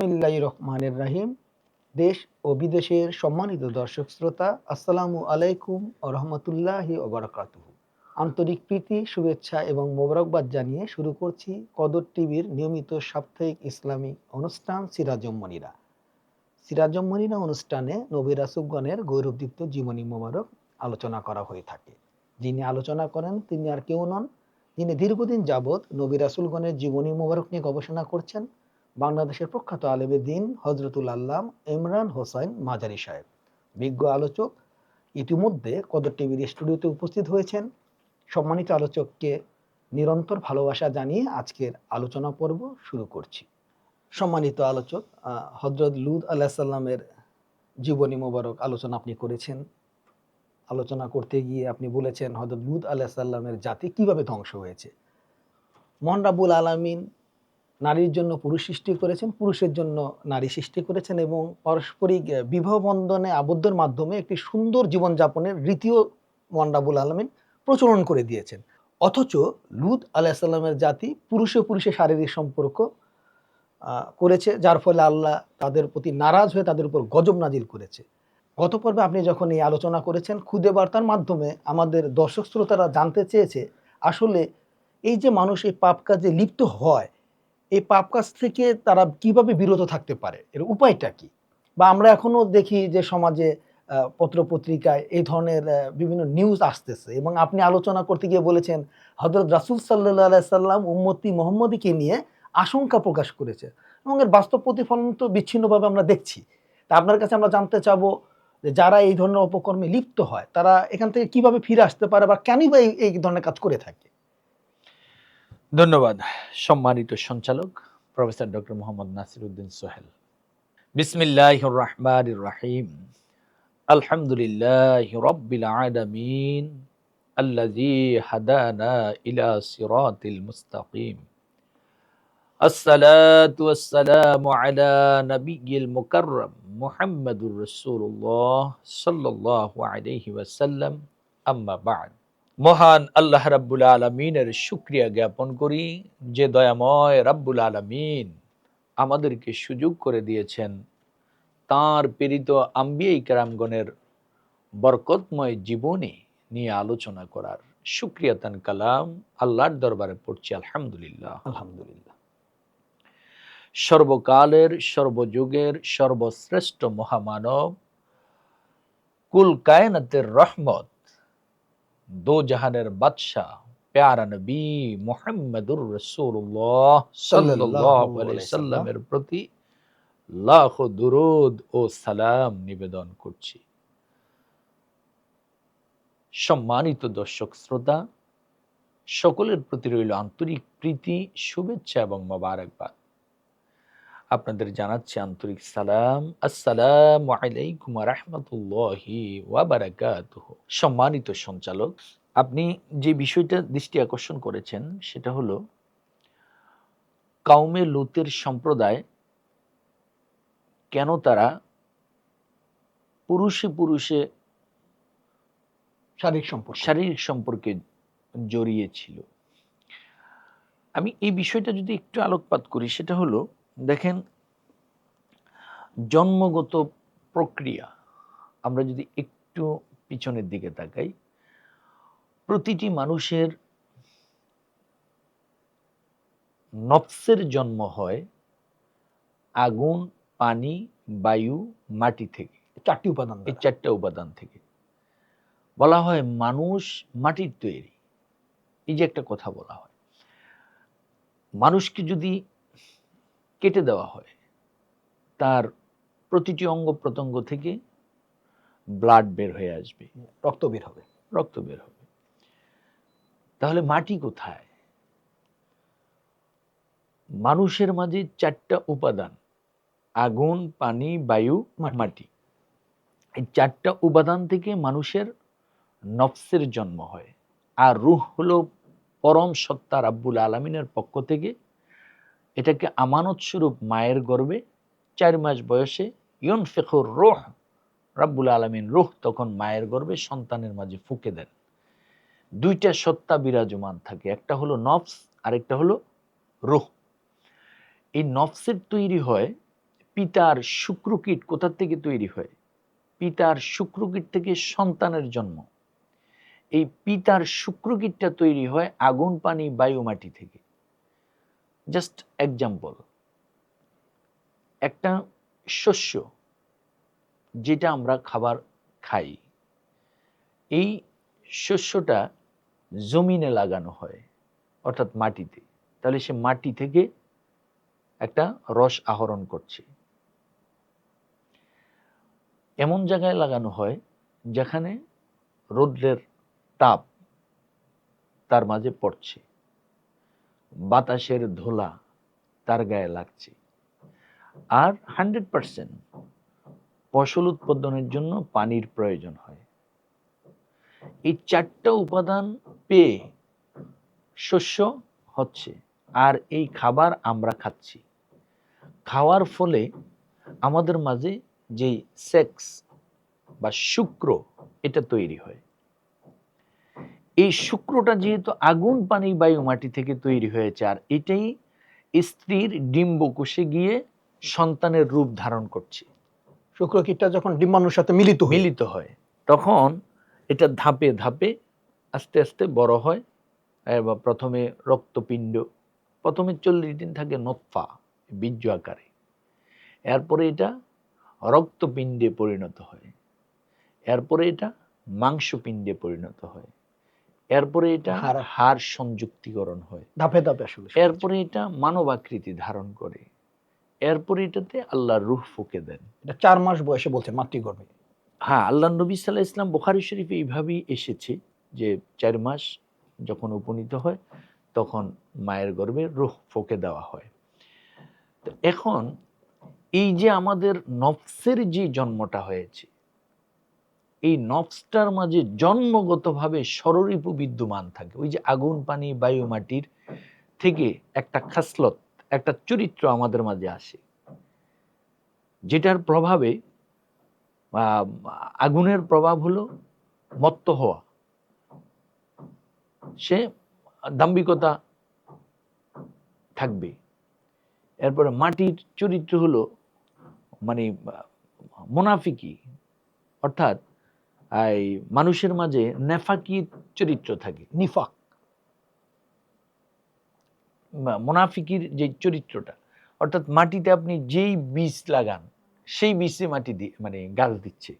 বিসমিল্লাহ রহমানের রাহিম। দেশ ও বিদেশের সম্মানিত দর্শক শ্রোতা, আসসালামু আলাইকুম ও রহমতুল্লাহি ওবরাকাতুহ আন্তরিক প্রীতি, শুভেচ্ছা এবং মোবারকবাদ জানিয়ে শুরু করছি কদর টিভির নিয়মিত সাপ্তাহিক ইসলামিক অনুষ্ঠান সিরাজম্মনিরা। সিরাজম্মনিরা অনুষ্ঠানে নবী রাসুকগণের গৌরবদীপ্ত জীবনী মোবারক আলোচনা করা হয়ে থাকে। যিনি আলোচনা করেন তিনি আর কেউ নন। যিনি দীর্ঘদিন যাবৎ নবী রাসুলগণের জীবনী মোবারক নিয়ে গবেষণা করছেন বাংলাদেশের প্রখ্যাত আলেমে দিন হজরতুল আল্লাম ইমরান হোসাইন মাজারি সাহেব। বিজ্ঞ আলোচক। ইতিমধ্যে কদর টিভির স্টুডিওতে উপস্থিত হয়েছেন। সম্মানিত আলোচককে নিরন্তর ভালোবাসা জানিয়ে আজকের আলোচনা পর্ব শুরু করছি। সম্মানিত আলোচক হজরত লুদ আল্লাহ সাল্লামের জীবনী মোবারক আলোচনা আপনি করেছেন। আলোচনা করতে গিয়ে আপনি বলেছেন হজরত লুদ আল্লাহ সাল্লামের জাতি কীভাবে ধ্বংস হয়েছে? মহান রাবুল আলামিন নারীর জন্য পুরুষ সৃষ্টি করেছেন, পুরুষের জন্য নারী সৃষ্টি করেছেন এবং পারস্পরিক বিবাহ বন্ধনে আবদ্ধের মাধ্যমে একটি সুন্দর জীবনযাপনের রীতিও মন্ডাবুল আলমিন প্রচলন করে দিয়েছেন। অথচ লুত আলাইসাল্লামের জাতি পুরুষে পুরুষে শারীরিক সম্পর্ক করেছে, যার ফলে আল্লাহ তাদের প্রতি নারাজ হয়ে তাদের উপর গজব নাজিল করেছে। গত পর্বে আপনি যখন এই আলোচনা করেছেন, খুদে বার্তার মাধ্যমে আমাদের দর্শক শ্রোতারা জানতে চেয়েছে, আসলে এই যে মানুষ এই পাপ কাজে লিপ্ত হয় এই পাপ কাজ থেকে তারা কীভাবে বিরত থাকতে পারে? এর উপায়টা কি? বা আমরা এখনও দেখি যে সমাজে পত্রপত্রিকায় এই ধরনের বিভিন্ন নিউজ আসতেছে এবং আপনি আলোচনা করতে গিয়ে বলেছেন হজরত রাসুল সাল্লাহ সাল্লাম উম্মতি মোহাম্মদীকে নিয়ে আশঙ্কা প্রকাশ করেছে এবং এর বাস্তব প্রতিফলন তো বিচ্ছিন্নভাবে আমরা দেখছি। তা আপনার কাছে আমরা জানতে চাবো যে যারা এই ধরনের অপকর্মে লিপ্ত হয়, তারা এখান থেকে কীভাবে ফিরে আসতে পারে বা কেনই বা এই ধরনের কাজ করে থাকে? ধন্যবাদ সম্মানিত সঞ্চালক প্রফেসর ডক্টর মোহাম্মদ নাসির উদ্দিন সোহেল বিসমিল্লাহ রহমান রাহিম আলহামদুলিল্লাহ রব্বিল আলামিন আল্লাযী হাদানা ইলা সিরাতিল মুস্তাকিম الصلاة والسلام على نبي المكرم محمد رسول الله صلى الله عليه وسلم أما بعد মহান আল্লাহ রাব্বুল আলমিনের শুক্রিয়া জ্ঞাপন করি যে দয়াময় রাব্বুল আলমিন আমাদেরকে সুযোগ করে দিয়েছেন। তার প্রেরিত আম্বিয়া ইকরামগণের বরকতময় জীবনী নিয়ে আলোচনা করার শুক্রিয়া তান কালাম আল্লাহর দরবারে পড়ছি আলহামদুলিল্লাহ। আলহামদুলিল্লাহ। সর্বকালের সর্বযুগের সর্বশ্রেষ্ঠ মহামানব কুল কায়নাতের রহমত দো জাহানের বাদশাহ প্যারা নবী মোহাম্মদুর রসুল্লাহ সাল্লামের প্রতি লাখ দুরুদ ও সালাম নিবেদন করছি। সম্মানিত দর্শক শ্রোতা সকলের প্রতি রইল আন্তরিক প্রীতি শুভেচ্ছা এবং মোবারকবাদ। আপনাদের জানাচ্ছি আন্তরিক সালাম। আসসালাম আলাইকুম রহমতুল্লাহি ওয়াবারাকাতুহ। সম্মানিত সঞ্চালক আপনি যে বিষয়টা দৃষ্টি আকর্ষণ করেছেন সেটা হলো কাউমে লুতের সম্প্রদায় কেন তারা পুরুষে পুরুষে শারীরিক সম্পর্ক। শারীরিক সম্পর্কে জড়িয়েছিল আমি এই বিষয়টা যদি একটু আলোকপাত করি সেটা হলো দেখেন জন্মগত প্রক্রিয়া আমরা যদি একটু পিছনের দিকে তাকাই প্রতিটি মানুষের নফসের জন্ম হয় আগুন পানি বায়ু মাটি থেকে। চারটি উপাদান এই। চারটা উপাদান থেকে। বলা হয় মানুষ মাটির তৈরি। এই যে একটা কথা বলা হয়। মানুষকে যদি কেটে দেওয়া হয়। তার প্রতিটি অঙ্গ প্রত্যঙ্গ থেকে ব্লাড বের হয়ে আসবে। রক্ত বের হবে। রক্ত বের হবে। তাহলে মাটি কোথায়? মানুষের মাঝে চারটা উপাদান আগুন পানি বায়ু মাটি। এই চারটা উপাদান থেকে মানুষের নফসের জন্ম হয়। আর রুহ হলো পরম সত্তা রাব্বুল আলমিনের পক্ষ থেকে এটাকে আমানত স্বরূপ মায়ের গর্বে চার মাস বয়সে ইয়ন ফেখর রোহ, রাব্বুল আলমিন রোহ তখন মায়ের গর্বে সন্তানের মাঝে ফুঁকে দেন। দুইটা সত্তা বিরাজমান থাকে, একটা হলো নফস, আরেকটা হলো রোহ। এই নফসের তৈরি হয় পিতার শুক্রকীট কোথার থেকে তৈরি হয়? পিতার শুক্রকীট থেকে সন্তানের জন্ম। এই পিতার শুক্রকীটটা তৈরি হয় আগুন, পানি বায়ু মাটি থেকে। জাস্ট এক্সাম্পল একটা শস্য যেটা আমরা খাবার খাই, এই শস্যটা জমিনে লাগানো হয়, অর্থাৎ মাটিতে। তাহলে সে মাটি থেকে একটা রস আহরণ করছে। এমন জায়গায় লাগানো হয় যেখানে রৌদ্রের তাপ তার মাঝে পড়ছে। বাতাসের ধোলা তার গায়ে লাগছে। আর হান্ড্রেড পার্সেন্ট ফসল উৎপাদনের জন্য পানির প্রয়োজন হয়। এই চারটা উপাদান পেয়ে শস্য হচ্ছে, আর এই খাবার আমরা খাচ্ছি। খাওয়ার ফলে আমাদের মাঝে যে সেক্স বা শুক্র, এটা তৈরি হয়। এই শুক্রটা যেহেতু আগুন পানি বায়ু মাটি থেকে তৈরি হয়েছে আর এটাই স্ত্রীর ডিম্বকোষে গিয়ে সন্তানের রূপ ধারণ করছে। শুক্রকীটটা যখন ডিম্বাণুর সাথে মিলিত মিলিত হয় তখন এটা ধাপে ধাপে আস্তে আস্তে বড় হয় বা প্রথমে রক্তপিণ্ড প্রথমে চল্লিশ দিন থাকে নৎফা বীর্য আকারে। এরপরে এটা রক্তপিণ্ডে পরিণত হয়। এরপরে এটা মাংসপিণ্ডে পরিণত হয়। এরপরে এটা হার। সংযুক্তিকরণ হয়। ধাপে ধাপে আসলে এরপরে এটা মানবাকৃতি ধারণ করে। এরপরে এটাতে আল্লাহ রুহ ফুকে দেন। এটা চার মাস বয়সে বলছেন মাতৃগর্ভে। হ্যাঁ আল্লাহ নবী সাল্লাহ ইসলাম বুখারি শরীফে এইভাবেই এসেছে যে চার মাস যখন উপনীত হয় তখন মায়ের গর্ভে রুহ ফুকে দেওয়া হয়। তো এখন এই যে আমাদের নফসের যে জন্মটা হয়েছে এই নফসটার মাঝে জন্মগতভাবে সররিপু বিদ্যমান থাকে। ওই যে আগুন, পানি, বায়ু, মাটির থেকে একটা খাসলত, একটা চরিত্র আমাদের মাঝে আসে। যেটার প্রভাবে আগুনের প্রভাব হলো মত্ত হওয়া। সে দাম্ভিকতা থাকবে। এরপরে মাটির চরিত্র হলো মানে মোনাফিকি। অর্থাৎ এই মানুষের মাঝে নেফাকি চরিত্র থাকে নিফাক। মুনাফিকির যে চরিত্রটা অর্থাৎ মাটিতে আপনি যেই বীজ লাগান সেই বীজে মাটি দিয়ে মানে গাছ দিচ্ছে।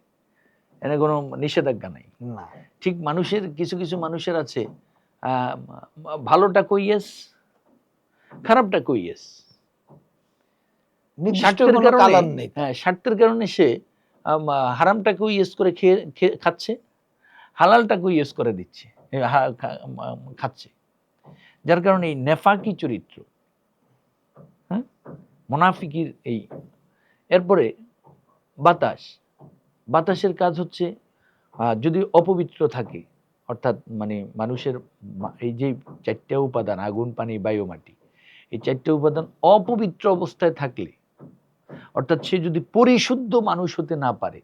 এনে কোনো নিষেধাজ্ঞা নাই। না। ঠিক মানুষের কিছু কিছু মানুষের আছে আহ, ভালোটা কইয়েস খারাপটা কইয়েস স্বার্থের কারণে হ্যাঁ স্বার্থের কারণে সে হারামটাকেও ইয়েস করে খেয়ে খাচ্ছে, হালালটাকেও ইয়েস করে দিচ্ছে খাচ্ছে। যার কারণে এই নেফাকি চরিত্র হ্যাঁ মোনাফিকির এই, এরপরে বাতাস, বাতাসের কাজ হচ্ছে যদি অপবিত্র থাকে, অর্থাৎ মানে মানুষের এই যে চারটে উপাদান, আগুন, পানি বায়ু মাটি এই চারটে উপাদান অপবিত্র অবস্থায় থাকলে অর্থাৎ সে যদি পরিশুদ্ধ মানুষ হতে না পারে,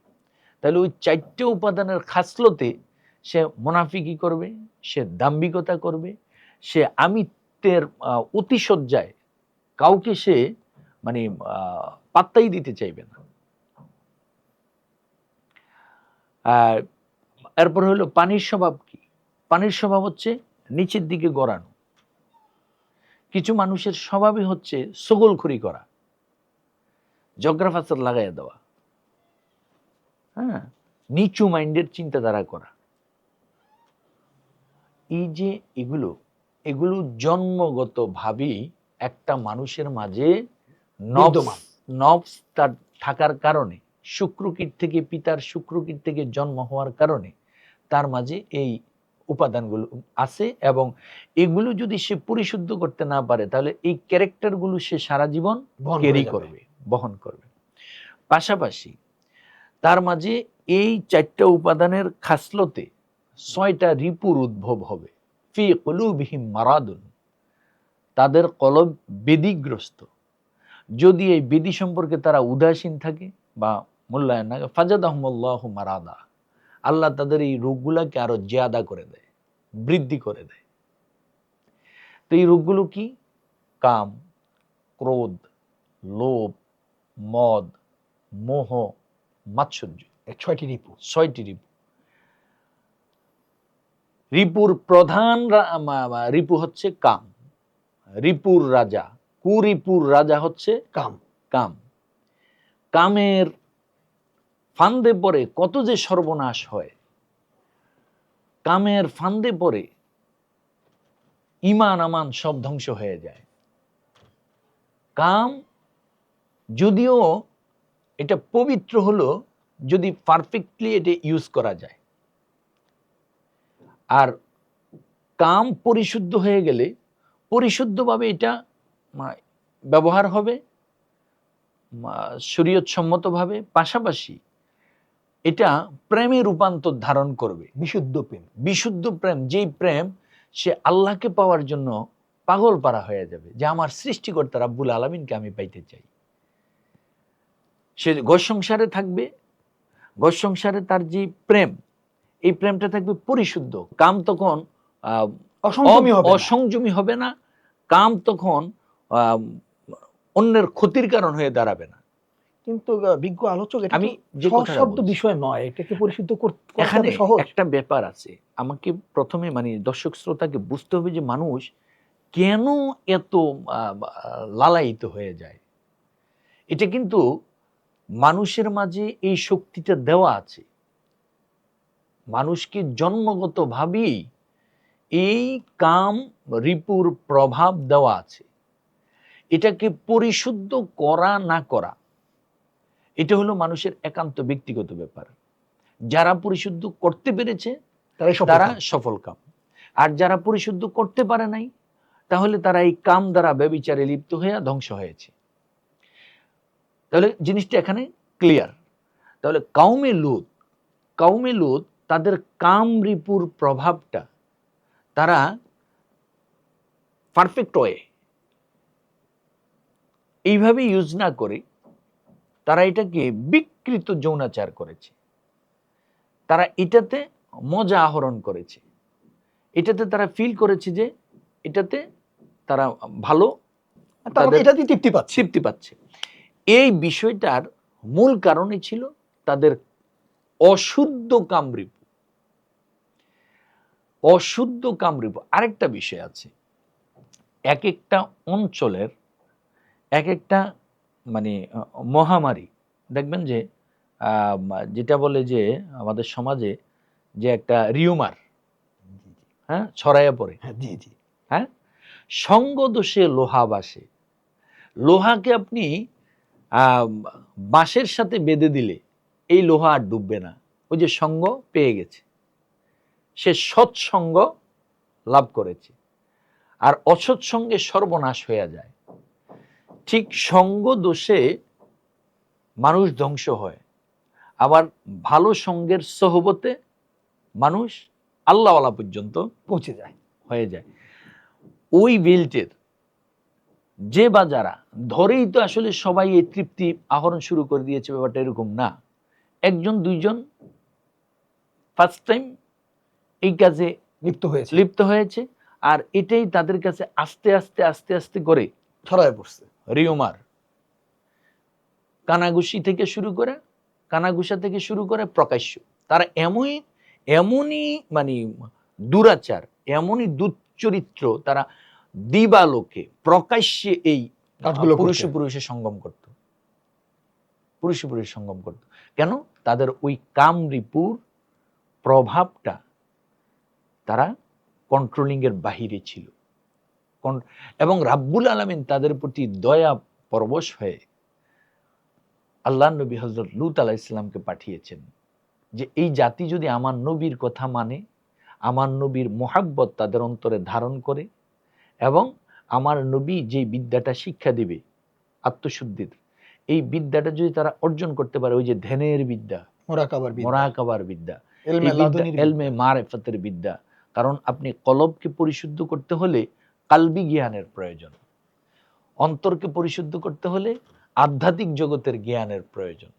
তাহলে ওই চারটে উপাদানের খাসলতে সে মোনাফিকি করবে? সে দাম্ভিকতা করবে। সে আমিত্বের অতিশয্যায় কাউকে সে মানে পাত্তাই দিতে চাইবে না। আর এরপর হলো পানির স্বভাব কি? পানির স্বভাব হচ্ছে নিচের দিকে গড়ানো। কিছু মানুষের স্বভাবই হচ্ছে সগলখুরি করা। জগ্রাফাসার লাগাইয়া দেওয়া। হ্যাঁ? নিচু মাইন্ডের চিন্তাধারা করা। এই যে এগুলো এগুলো জন্মগত ভাবেই একটা মানুষের মাঝে নবস তার থাকার কারণে শুক্রকীট থেকে পিতার শুক্রকীট থেকে জন্ম হওয়ার কারণে তার মাঝে এই উপাদানগুলো আছে এবং এগুলো যদি সে পরিশুদ্ধ করতে না পারে তাহলে এই ক্যারেক্টারগুলো সে সারা জীবন ক্যারি করবে। বহন করবে। পাশাপাশি তার মাঝে এই চারটা উপাদানের খাসলতে ছয়টা রিপুর উদ্ভব হবে। ফি কলুবিহিম মারাদুন। তাদের কলব বেদিগ্রস্ত। যদি এই বেদি সম্পর্কে তারা উদাসীন থাকে বা মূল্যায়ন না ফাজাদ আহমল্লাহ মারাদা। আল্লাহ তাদের এই রোগগুলাকে আরও জিয়াদা করে দেয়, বৃদ্ধি করে দেয়। তো এই রোগগুলো কি? কাম, ক্রোধ, লোভ মদ মোহ মাৎসর্য। ছয়টি রিপু। ছয়টি রিপু। রিপুর প্রধান রিপু হচ্ছে কাম। রিপুর রাজা। কুরিপুর রাজা হচ্ছে কাম। কাম। কামের ফান্দে পরে কত যে সর্বনাশ হয় কামের ফান্দে পরে ইমান আমান সব ধ্বংস হয়ে যায়। কাম যদিও এটা পবিত্র হলো যদি পারফেক্টলি এটা ইউজ করা যায়। আর কাম পরিশুদ্ধ হয়ে গেলে পরিশুদ্ধভাবে এটা ব্যবহার হবে শরীয়ত সম্মতভাবে পাশাপাশি এটা প্রেমে রূপান্তর ধারণ করবে, বিশুদ্ধ প্রেম। বিশুদ্ধ প্রেম, যেই প্রেম সে আল্লাহকে পাওয়ার জন্য পাগল পারা হয়ে যাবে, যে আমার সৃষ্টিকর্তা রাব্বুল আলমিনকে আমি পাইতে চাই। সে ঘর সংসারে থাকবে ঘর সংসারে তার যে প্রেম এই প্রেমটা থাকবে পরিশুদ্ধ। কাম তখন অসংযমী হবে না। কাম তখন অন্যের ক্ষতির কারণ হয়ে দাঁড়াবে না। কিন্তু বিজ্ঞ আলোচক আমি যে শব্দ বিষয় নয় এটাকে পরিশুদ্ধ কর- করা এখানে একটা ব্যাপার আছে। আমাকে প্রথমে মানে দর্শক শ্রোতাকে বুঝতে হবে যে মানুষ কেন এত লালায়িত হয়ে যায়। এটা কিন্তু মানুষের মাঝে এই শক্তিটা দেওয়া আছে। মানুষকে জন্মগতভাবেই এই কাম রিপুর প্রভাব দেওয়া আছে। এটাকে পরিশুদ্ধ করা না করা এটা হলো মানুষের একান্ত ব্যক্তিগত ব্যাপার। যারা পরিশুদ্ধ করতে পেরেছে তারা সফল কাম। আর যারা পরিশুদ্ধ করতে পারে নাই তাহলে তারা এই কাম দ্বারা ব্যবিচারে লিপ্ত হয়ে ধ্বংস হয়েছে। তাহলে জিনিসটা এখানে ক্লিয়ার তাহলে কাউমে লুত কাউমে লুত তাদের কাম রিপুর প্রভাবটা তারা পারফেক্ট ওয়ে এইভাবে ইউজ না করে তারা এটাকে বিকৃত যৌনাচার করেছে। তারা এটাতে মজা আহরণ করেছে। এটাতে তারা ফিল করেছে যে এটাতে তারা ভালো তারা তাদের- তৃপ্তি পাচ্ছে। তৃপ্তি পাচ্ছে। এই বিষয়টার মূল কারণই ছিল তাদের অশুদ্ধ কামরিপু অশুদ্ধ কামরিপু আরেকটা বিষয় আছে। এক একটা অঞ্চলের এক একটা মানে মহামারী দেখবেন যে যেটা বলে যে আমাদের সমাজে যে একটা রিউমার হ্যাঁ ছড়াইয়া পড়ে। হ্যাঁ জি জি। হ্যাঁ? সঙ্গ দোষে লোহা বাসে। লোহাকে আপনি বাঁশের সাথে বেঁধে দিলে এই লোহা আর ডুববে না। ওই যে সঙ্গ পেয়ে গেছে। সে সৎসঙ্গ লাভ করেছে। আর অসৎসঙ্গে সর্বনাশ হয়ে যায়। ঠিক সঙ্গ দোষে মানুষ ধ্বংস হয়। আবার ভালো সঙ্গের সহবতে মানুষ আল্লাহওয়ালা পর্যন্ত পৌঁছে যায়, হয়ে যায়। ওই বেল্টের যে বা যারা ধরেই তো আসলে সবাই এই তৃপ্তি আহরণ শুরু করে দিয়েছে ব্যাপারটা এরকম না। একজন দুইজন ফার্স্ট টাইম এই কাজে লিপ্ত হয়েছে। লিপ্ত হয়েছে আর এটাই তাদের কাছে আস্তে আস্তে আস্তে আস্তে করে ছড়ায় পড়ছে। রিওমার কানাগুশি থেকে শুরু করে কানাগুসা থেকে শুরু করে প্রকাশ্য। তারা এমনই এমনই মানে দুরাচার এমনই দুচরিত্র তারা দিবালোকে প্রকাশ্যে এই কাজগুলো পুরুষ। পুরুষে সঙ্গম করত। পুরুষ পুরুষে সঙ্গম করত। কেন? তাদের ওই কাম রিপুর প্রভাবটা তারা কন্ট্রোলিং এর বাহিরে ছিল। এবং রাব্বুল আলমিন তাদের প্রতি দয়া পরবশ হয়ে আল্লাহ নবী হজরত লুত আলাহ ইসলামকে পাঠিয়েছেন যে এই জাতি যদি আমার নবীর কথা মানে আমার নবীর মোহাব্বত তাদের অন্তরে ধারণ করে এবং আমার নবী যে বিদ্যাটা শিক্ষা দিবে আত্মশুদ্ধির এই বিদ্যাটা যদি তারা অর্জন করতে পারে ওই যে ধ্যানের বিদ্যা মোরাকাবার বিদ্যা, এলমে মারেফাতের বিদ্যা কারণ আপনি কলবকে পরিশুদ্ধ করতে হলে কালবি জ্ঞানের প্রয়োজন অন্তরকে পরিশুদ্ধ করতে হলে আধ্যাত্মিক জগতের জ্ঞানের প্রয়োজন।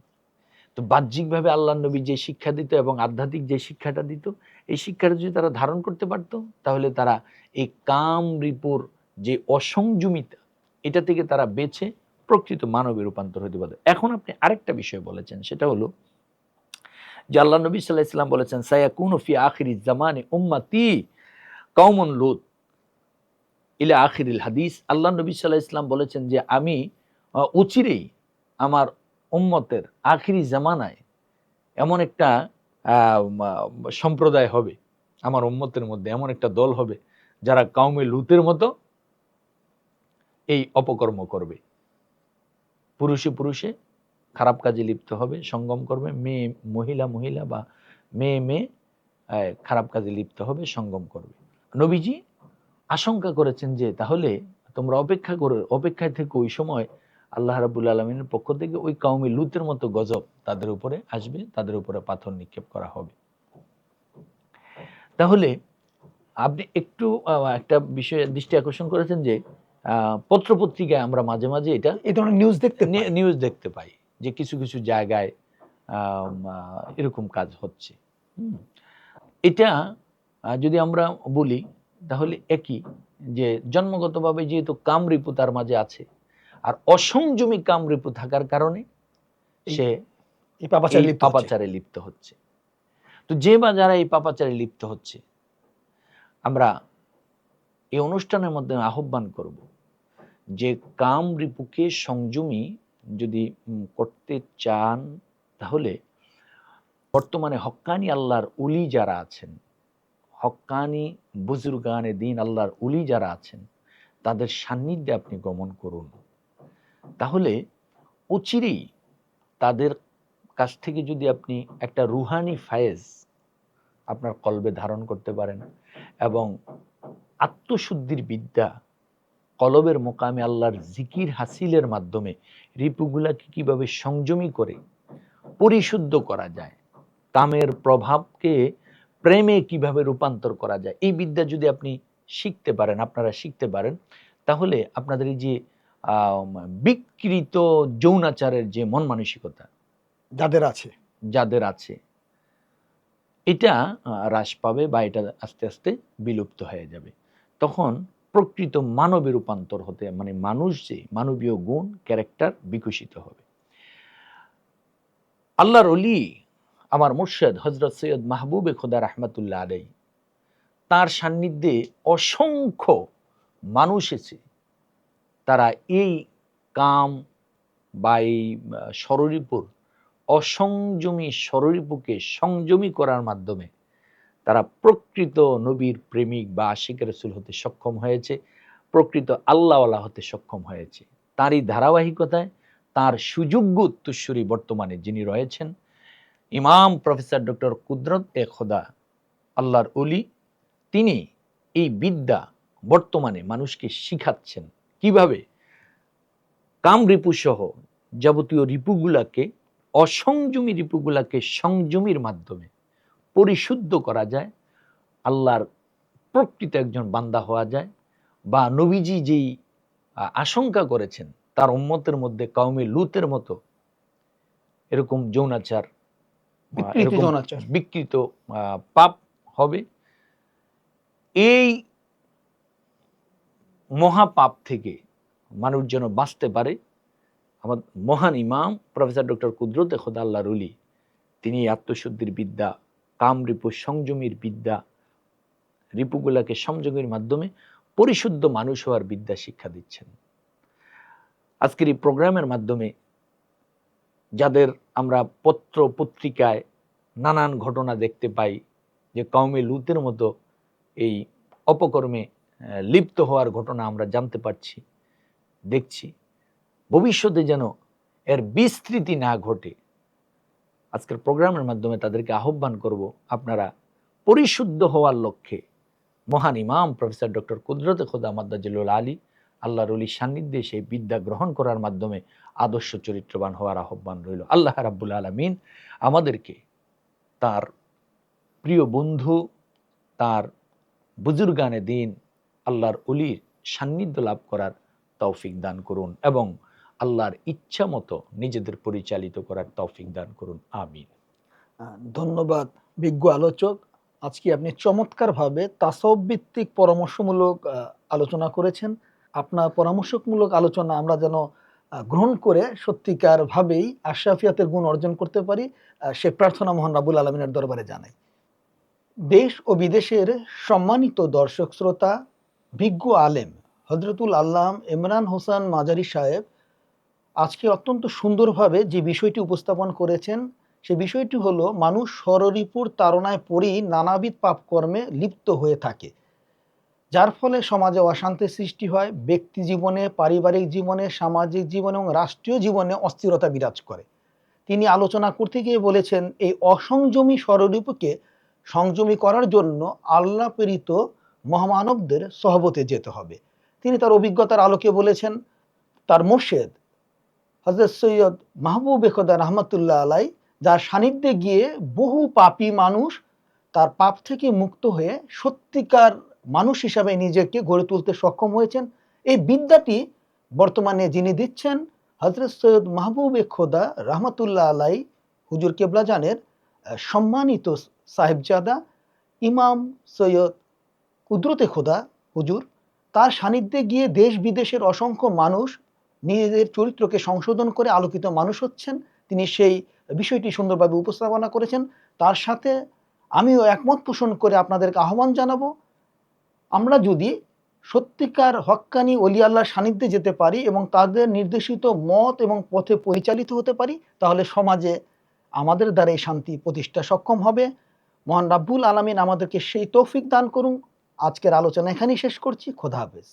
তো বাহ্যিকভাবে আল্লাহ নবী যে শিক্ষা দিত এবং আধ্যাত্মিক যে শিক্ষাটা দিত, এই শিক্ষাটা যদি তারা ধারণ করতে পারত, তাহলে তারা এই কাম রিপুর যে অসংযমিতা, এটা থেকে তারা বেছে প্রকৃত মানবে রূপান্তর হতে পারে এখন আপনি আরেকটা বিষয় বলেছেন, সেটা হলো যে আল্লাহ নবী সাল্লাহ ইসলাম বলেছেন, সায়াকুন ফি আখিরি জামানে উম্মাতি কৌমন লুত ইলা আখিরিল হাদিস। আল্লাহ নবী সাল্লাহ ইসলাম বলেছেন যে, আমি অচিরেই আমার উম্মতের আখিরি জামানায় এমন একটা সম্প্রদায় হবে। আমার উম্মতের মধ্যে এমন একটা দল হবে যারা কাউমে লুতের মতো এই অপকর্ম করবে। পুরুষে পুরুষে খারাপ কাজে লিপ্ত হবে, সঙ্গম করবে, মেয়ে মহিলা মহিলা বা মেয়ে মেয়ে খারাপ কাজে লিপ্ত হবে, সঙ্গম করবে। নবীজি আশঙ্কা করেছেন যে তাহলে তোমরা অপেক্ষা করে, অপেক্ষায় থেকে ওই সময় আল্লাহ রাবুল আলমিনের পক্ষ থেকে ওই কাউমি লুতের মতো গজব তাদের উপরে আসবে তাদের উপরে পাথর নিক্ষেপ করা হবে। তাহলে আপনি একটু একটা বিষয়ে দৃষ্টি আকর্ষণ করেছেন যে পত্রপত্রিকায় আমরা মাঝে মাঝে এটা এই ধরনের নিউজ দেখতে নিউজ দেখতে পাই যে কিছু কিছু জায়গায় এরকম কাজ হচ্ছে। এটা যদি আমরা বলি তাহলে একই যে জন্মগতভাবে যেহেতু কামরিপু তার মাঝে আছে আর অসংযমী কামরিপু থাকার কারণে সে এই পাপাচারে লিপ্ত হচ্ছে। পাপাচারে লিপ্ত হচ্ছে তো যে বা যারা এই পাপাচারে লিপ্ত হচ্ছে আমরা এই অনুষ্ঠানের মধ্যে আহ্বান করব যে কাম রিপুকে সংযমী যদি করতে চান তাহলে বর্তমানে হক্কানি আল্লাহর উলি যারা আছেন হক্কানি বুজুর্গানে দিন আল্লাহর উলি যারা আছেন তাদের সান্নিধ্যে আপনি গমন করুন তাহলে অচিরেই তাদের কাছ থেকে যদি আপনি একটা রুহানি ফায়েজ আপনার কলবে ধারণ করতে পারেন এবং আত্মশুদ্ধির বিদ্যা কলবের মোকামে আল্লাহর জিকির হাসিলের মাধ্যমে রিপুগুলাকে কীভাবে সংযমী করে পরিশুদ্ধ করা যায় কামের প্রভাবকে প্রেমে কীভাবে রূপান্তর করা যায়, এই বিদ্যা যদি আপনি শিখতে পারেন, আপনারা শিখতে পারেন, তাহলে আপনাদের এই যে বিকৃত যৌনাচারের যে মন মানসিকতা যাদের আছে। যাদের আছে এটা হ্রাস পাবে বা এটা আস্তে আস্তে বিলুপ্ত হয়ে যাবে। তখন প্রকৃত মানবে রূপান্তর হতে মানে মানুষ যে মানবীয় গুণ ক্যারেক্টার বিকশিত হবে। আল্লাহর অলি আমার মুর্শেদ হজরত সৈয়দ মাহবুবে খোদা রহমতুল্লাহ আলাই তার সান্নিধ্যে অসংখ্য মানুষ এসে তারা এই কাম বা এই সররিপুর অসংযমী সররিপুকে সংযমী করার মাধ্যমে তারা প্রকৃত নবীর প্রেমিক বা আশিক রসুল হতে সক্ষম হয়েছে, প্রকৃত আল্লাহওয়ালা হতে সক্ষম হয়েছে। তারই ধারাবাহিকতায় তার সুযোগ্য উত্তরসূরি বর্তমানে যিনি রয়েছেন, ইমাম প্রফেসর ডক্টর কুদরত এ খোদা, আল্লাহর অলি তিনি এই বিদ্যা বর্তমানে মানুষকে শিখাচ্ছেন। কীভাবে? কাম রিপু সহ যাবতীয় রিপুগুলাকে অসংযমী রিপুগুলাকে সংযমীর মাধ্যমে পরিশুদ্ধ করা যায় আল্লাহর প্রকৃত একজন বান্দা হওয়া যায় বা নবীজি যেই আশঙ্কা করেছেন তার উম্মতের মধ্যে কাউমে লুতের মতো এরকম যৌনাচার বিকৃত পাপ হবে। এই মহাপাপ থেকে মানুষ যেন বাঁচতে পারে। আমার মহান ইমাম, প্রফেসর ডক্টর কুদরত খোদা আল্লাহ রুলি তিনি আত্মশুদ্ধির বিদ্যা, কাম রিপু সংযমীর বিদ্যা, রিপুগুলাকে সংযমের মাধ্যমে পরিশুদ্ধ মানুষ হওয়ার বিদ্যা শিক্ষা দিচ্ছেন। আজকের এই প্রোগ্রামের মাধ্যমে যাদের আমরা পত্র পত্রিকায় নানান ঘটনা দেখতে পাই, যে কওমে লুতের মতো এই অপকর্মে লিপ্ত হওয়ার ঘটনা আমরা জানতে পারছি, দেখছি। ভবিষ্যতে যেন এর বিস্তৃতি না ঘটে। আজকের প্রোগ্রামের মাধ্যমে তাদেরকে আহ্বান করব আপনারা পরিশুদ্ধ হওয়ার লক্ষ্যে। মহান ইমাম প্রফেসর ডক্টর কুদরত খোদা মাদ্দাজিলুল আলী আল্লাহর অলি সান্নিধ্যে সেই বিদ্যা গ্রহণ করার মাধ্যমে আদর্শ চরিত্রবান হওয়ার আহ্বান রইল। আল্লাহ রাব্বুল আলমিন আমাদেরকে তার প্রিয় বন্ধু, তার বুজুর্গানে দিন আল্লাহর অলির সান্নিধ্য লাভ করার তৌফিক দান করুন এবং আল্লাহর ইচ্ছা মতো নিজেদের পরিচালিত করার তৌফিক দান করুন। আমিন। ধন্যবাদ বিজ্ঞ আলোচক। আজকে আপনি চমৎকারভাবে তাসব ভিত্তিক পরামর্শমূলক আলোচনা করেছেন। আপনার পরামর্শমূলক আলোচনা আমরা যেন গ্রহণ করে সত্যিকার ভাবেই আশরাফিয়াতের গুণ অর্জন করতে পারি সে প্রার্থনা মোহন রাবুল আলমিনের দরবারে জানাই। দেশ ও বিদেশের সম্মানিত দর্শক, শ্রোতা বিজ্ঞ আলেম হজরতুল আল্লাম ইমরান হোসেন মাজারি সাহেব আজকে অত্যন্ত সুন্দরভাবে যে বিষয়টি উপস্থাপন করেছেন, সে বিষয়টি হলো মানুষ স্বররিপুর তাড়নায় পড়েই নানাবিধ পাপকর্মে লিপ্ত হয়ে থাকে। যার ফলে সমাজে অশান্তির সৃষ্টি হয়, ব্যক্তি জীবনে, পারিবারিক জীবনে, সামাজিক জীবনে এবং রাষ্ট্রীয় জীবনে অস্থিরতা বিরাজ করে। তিনি আলোচনা করতে গিয়ে বলেছেন, এই অসংযমী স্বররিপুকে সংযমী করার জন্য আল্লাহ প্রেরিত মহামানবদের সহবতে যেতে হবে। তিনি তার অভিজ্ঞতার আলোকে বলেছেন, তার মোর্শেদ হজরত সৈয়দ মাহবুব খোদা রহমতুল্লাহ আলাই, যার সান্নিধ্যে গিয়ে বহু পাপী মানুষ তার পাপ থেকে মুক্ত হয়ে সত্যিকার মানুষ হিসাবে নিজেকে গড়ে তুলতে সক্ষম হয়েছেন। এই বিদ্যাটি বর্তমানে যিনি দিচ্ছেন হজরত সৈয়দ মাহবুব খোদা রহমতুল্লাহ আলাই, হুজুর কেবলাজানের সম্মানিত সাহেবজাদা ইমাম সৈয়দ কুদরতে খোদা, হুজুর, তার সান্নিধ্যে গিয়ে দেশ বিদেশের অসংখ্য মানুষ নিজেদের চরিত্রকে সংশোধন করে আলোকিত মানুষ হচ্ছেন। তিনি সেই বিষয়টি সুন্দরভাবে উপস্থাপনা করেছেন। তার সাথে আমিও একমত পোষণ করে আপনাদেরকে আহ্বান জানাব, আমরা যদি সত্যিকার হক্কানি অলি আল্লাহর সান্নিধ্যে যেতে পারি এবং তাদের নির্দেশিত মত এবং পথে পরিচালিত হতে পারি, তাহলে সমাজে আমাদের দ্বারা এই শান্তি প্রতিষ্ঠা সক্ষম হবে। মহান রাব্বুল আলমিন আমাদেরকে সেই তৌফিক দান করুন। আজকের আলোচনা এখানেই শেষ করছি খোদা হাফেজ।